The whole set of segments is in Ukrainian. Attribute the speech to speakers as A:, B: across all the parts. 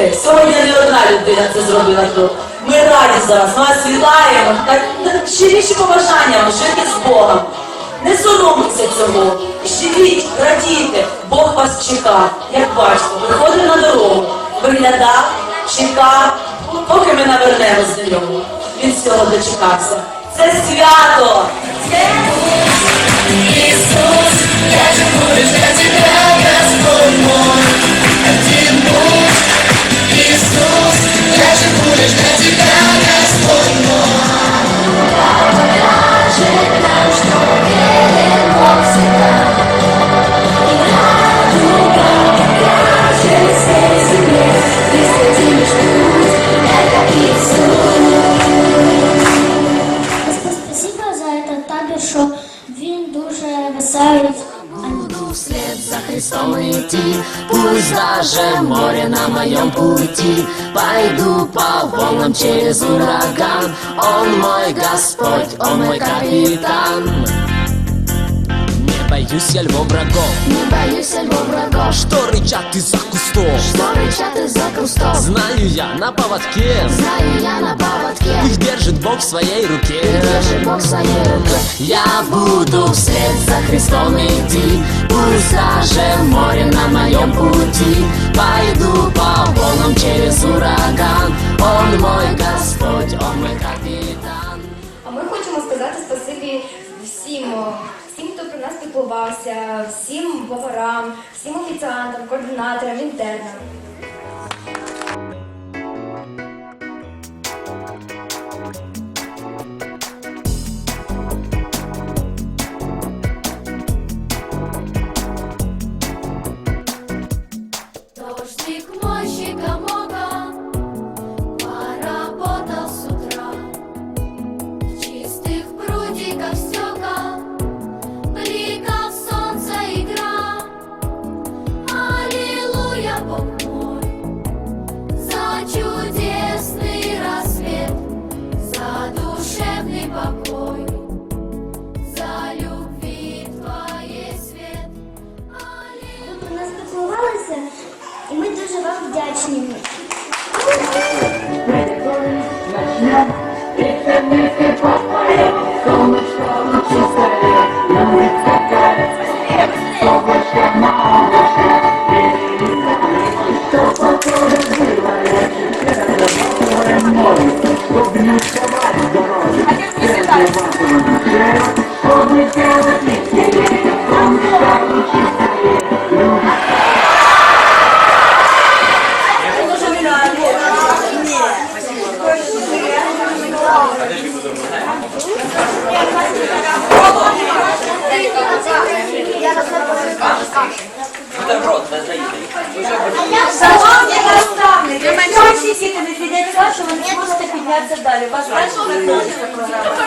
A: Повірте, сьогодні не одна людина це зробила тут. Ми раді за вас, ми вас вітаємо. Так, так щиріші побажання жити з Богом. Не соромтеся цього. Живіть, радійте, Бог вас чекав. Як бачите, виходив на дорогу, виглядав, чекав, поки ми навернемось до нього. Він цього дочекався. Це свято!
B: Иисус, я живу для Тебя, Господь мой. Иисус, я живу лишь для Тебя, Господь
C: волнам через ураган, Он мой Господь, Он мой капитан. Не боюсь я львов врагов,
D: Не боюся львов врагов,
C: что рычат из-за кустов.
D: що рычат из-за кустов.
C: Знаю я на поводке,
D: Знаю я на поводке,
C: их держит Бог в своей руке.
D: держит Бог в своей руке.
C: Я буду вслед за Христом идти Пусть даже море на моем пути Пойду по волнам через
E: піклувався, всім поварам, всім офіціантам, координаторам, інтернам.
D: вдячні. Обнюсь,
F: давай, здоров'я! піднятися далі. Вас далі знаходиться програма?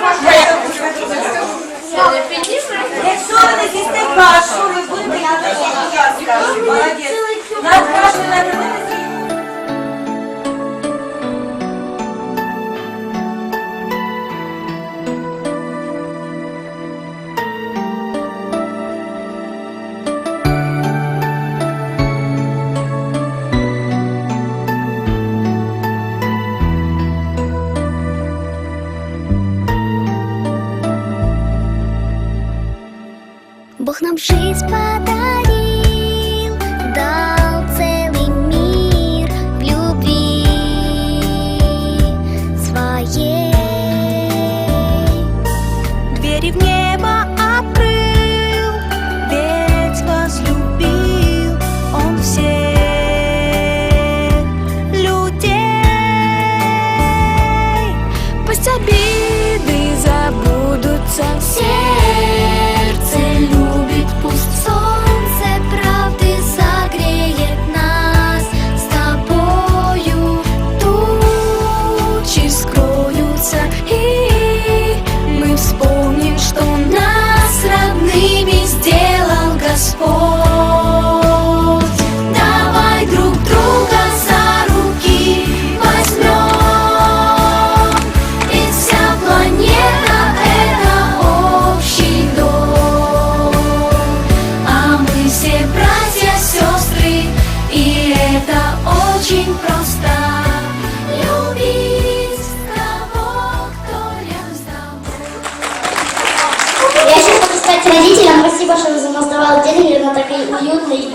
D: родителям спасибо, что за нас давал деньги на такой уютный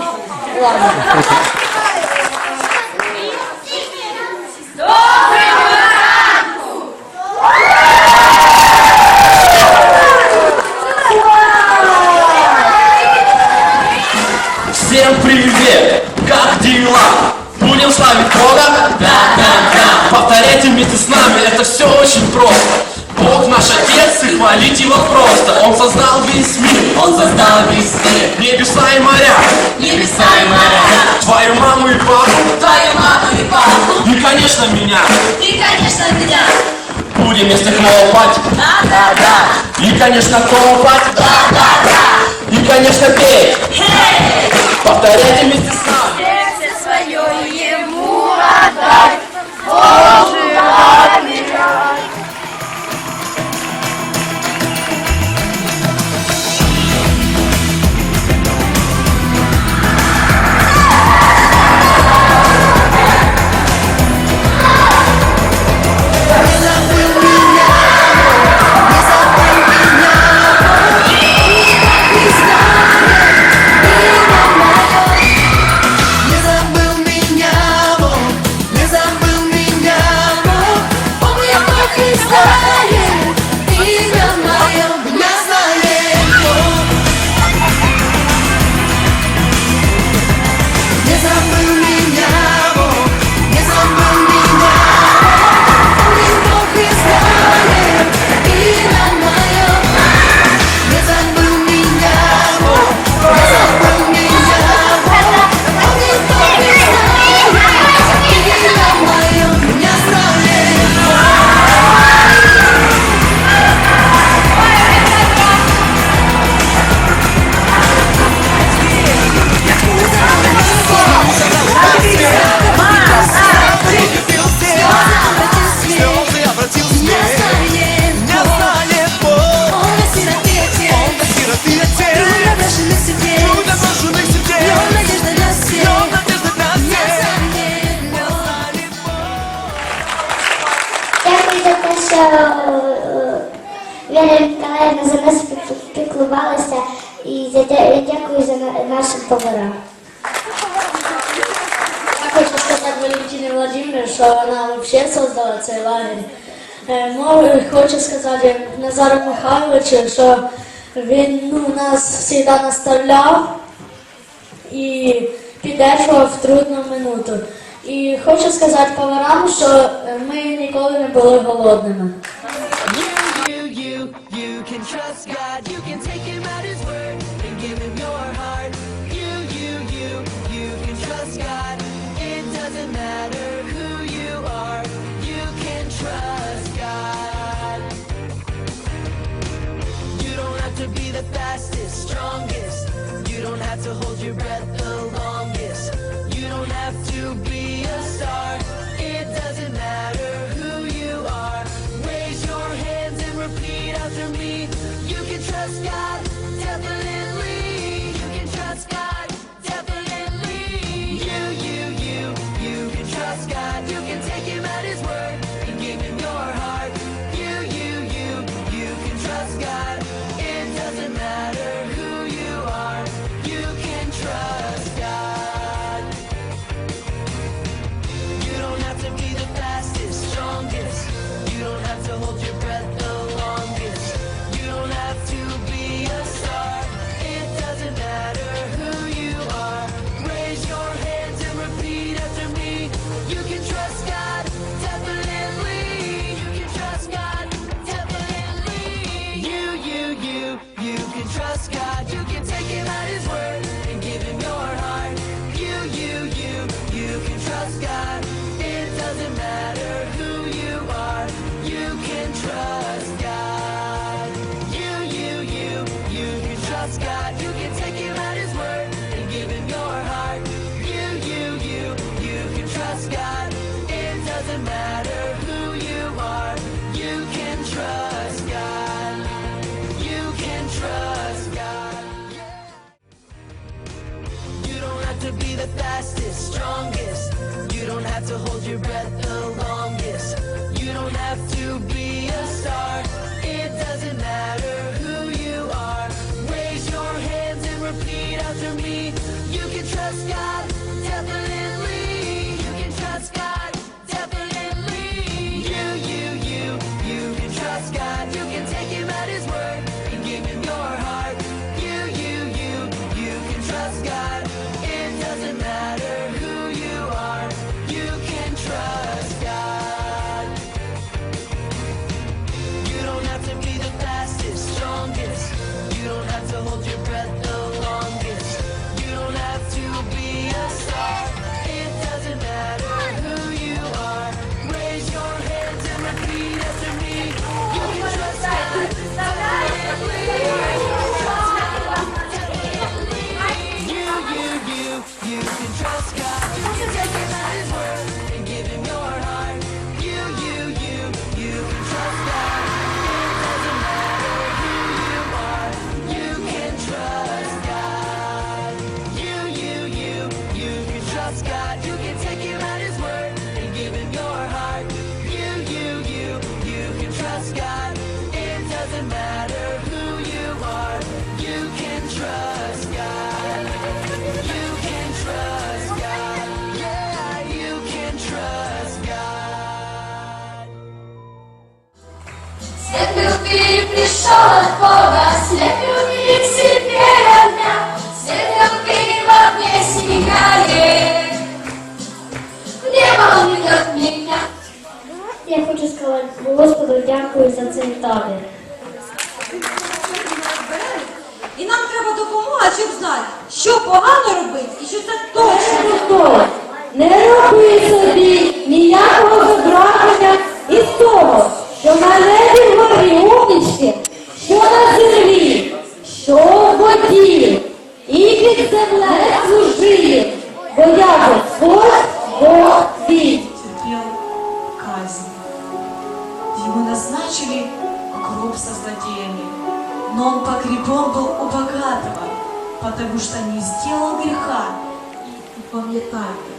D: лагерь.
G: Всем привет! Как дела? Будем славить Бога. Да, да, да! Повторяйте вместе с нами, это все очень просто. Бог наш Отец, и хвалить Его просто. Он создал весь мир, Он создал весь мир. Небеса и моря, небеса и моря. Твою маму и папу,
E: твою маму и папу.
G: И, конечно, меня,
E: и, конечно, меня.
G: Будем, если хлопать,
E: да, да, да.
G: И, конечно, хлопать,
E: да, да.
D: І я дякую за нашим поварам.
H: Я хочу сказати Валентині Володимирі, що вона взагалі створила цей лагерь. Е, Мови хочу сказати Назару Михайловичу, що він ну, нас завжди наставляв і підтримував в трудну минуту. І хочу сказати поварам, що е, ми ніколи не були голодними.
B: You, you, you can trust God, you can take you get strong
I: любви пришел от Бога, к себе огня, во мне сияет. Небо он ведет меня.
D: Я хочу сказати Господу дякую за цей табір.
F: І нам треба допомога, щоб знати, що погано робити і що це точно.
H: Не роби собі ніякого зображення із того, що на
J: пам'ятайте,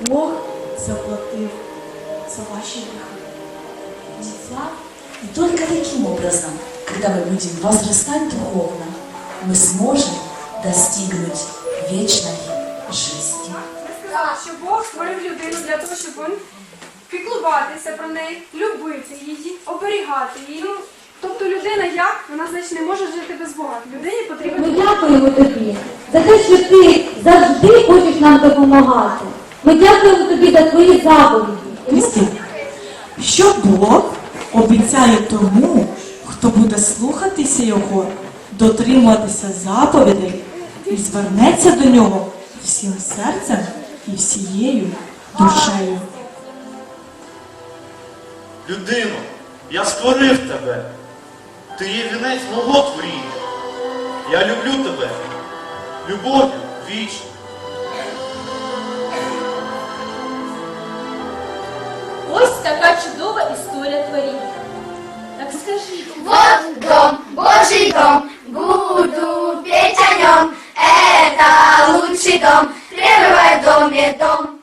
J: Бог заплатив за ваши грехи. Дитя
F: И только таким образом, когда мы будем возрастать духовно, мы сможем достигнуть вечной жизни.
K: сказала, що Бог створив людину для того, щоб він піклуватися про неї, любити її, оберігати її. Ну, Тобто людина як? Вона значить не може жити без Бога. Людині
H: Ми
K: потрібен
H: дякуємо тобі за те, що ти завжди хочеш нам допомагати. Ми дякуємо тобі за твої заповіді.
J: Що Бог обіцяє тому, хто буде слухатися Його, дотримуватися заповідей і звернеться до нього всім серцем і всією душею.
L: Людино, я створив тебе. Ти є вінець мого творіння. Я люблю тебе. Любов'ю вічно.
K: ось така чудова історія творіння. Так скажи.
I: Вот дом, Божий дом, буду петь о нем. Это лучший дом, первый в доме дом.